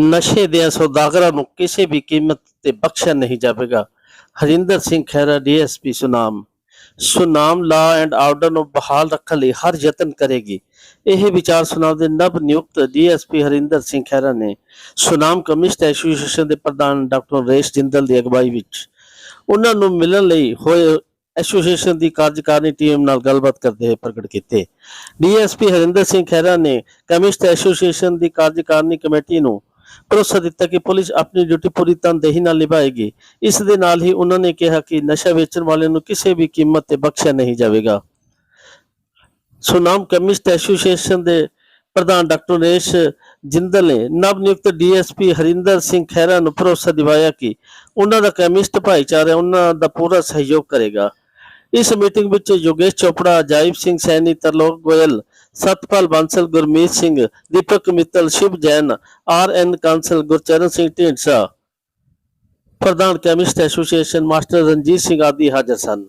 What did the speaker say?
ਨਸ਼ੇ ਦੇ ਸੌਦਾਗਰਾਂ ਨੂੰ ਕਿਸੇ ਵੀ ਕੀਮਤ ਤੇ ਬਖਸ਼ਿਆ ਨਹੀਂ ਜਾਵੇਗਾ। Harinder Singh Khaira, DSP Sunam. Sunam law and order ਨੂੰ ਬਹਾਲ ਰੱਖਣ ਲਈ ਹਰ ਯਤਨ ਕਰੇਗੀ। ਇਹ ਵਿਚਾਰ ਸੁਨਾਮ ਦੇ ਨਵ ਨਿਯੁਕਤ ਡੀਐਸਪੀ ਹਰਿੰਦਰ ਸਿੰਘ ਖਹਿਰਾ ਨੇ ਸੁਨਾਮ ਕਮਿਸ਼ਨ ਐਸੋਸੀਏਸ਼ਨ ਦੇ ਪ੍ਰਧਾਨ ਡਾਕਟਰ ਰੇਸ਼ ਜਿੰਦਲ ਦੀ ਅਗਵਾਈ ਵਿੱਚ ਉਹਨਾਂ ਨੂੰ ਮਿਲਣ ਲਈ ਹੋਏ ਐਸੋਸੀਏਸ਼ਨ ਦੀ ਕਾਰਜਕਾਰਨੀ ਟੀਮ ਨਾਲ ਗੱਲਬਾਤ ਕਰਦੇ ਹੋਏ ਪ੍ਰਗਟ ਕੀਤੇ। ਡੀਐਸਪੀ ਹਰਿੰਦਰ ਸਿੰਘ ਖਹਿਰਾ ਨੇ ਕਮਿਸ਼ਨ ਐਸੋਸੀਏਸ਼ਨ ਦੀ ਕਾਰਜਕਾਰਨੀ ਕਮੇਟੀ ਨੂੰ ਭਰੋਸਾ ਦਿੱਤਾ ਕਿ ਪੁਲਿਸ ਆਪਣੀ ਡਿਊਟੀ ਪੂਰੀ ਤਨਦੇਹੀ ਨਾਲ ਨਿਭਾਏਗੀ। ਇਸ ਦੇ ਨਾਲ ਹੀ ਉਹਨਾਂ ਨੇ ਕਿਹਾ ਕਿ ਨਸ਼ਾ ਵੇਚਣ ਵਾਲਿਆਂ ਨੂੰ ਕਿਸੇ ਵੀ ਕੀਮਤ ਤੇ ਬਖਸ਼ਿਆ ਨਹੀਂ ਜਾਵੇਗਾ। ਸੁਨਾਮ ਕਮਿਸ਼ਨ ਐਸੋਸੀਏਸ਼ਨ ਦੇ ਪ੍ਰਧਾਨ ਡਾਕਟਰ ਨਰੇਸ਼ ਜਿੰਦਲ ਨੇ ਨਵ ਨਿਯੁਕਤ ਡੀਐਸਪੀ ਹਰਿੰਦਰ ਸਿੰਘ ਖਹਿਰਾ ਨੂੰ ਭਰੋਸਾ ਦਿਵਾਇਆ ਕਿ ਉਹਨਾਂ ਦਾ ਕੈਮਿਸਟ ਭਾਈਚਾਰਾ ਉਹਨਾਂ ਦਾ ਪੂਰਾ ਸਹਿਯੋਗ ਕਰੇਗਾ। ਇਸ ਮੀਟਿੰਗ ਵਿੱਚ ਯੋਗੇਸ਼ ਚੋਪੜਾ ਜਾਇਬ ਸਿੰਘ ਸੈਣੀ, ਤਰਲੋਕ ਗੋਇਲ ਸਤਪਾਲ ਬਾਂਸਲ, ਗੁਰਮੀਤ ਸਿੰਘ, ਦੀਪਕ ਮਿੱਤਲ, ਸ਼ਿਵ ਜੈਨ, ਆਰ ਐਨ ਕਾਂਸਲ, ਗੁਰਚਰਨ ਸਿੰਘ ਢੀਂਡਸਾ। ਪ੍ਰਧਾਨ chemist association master Ranjit Singh ਆਦਿ ਹਾਜ਼ਰ ਸਨ।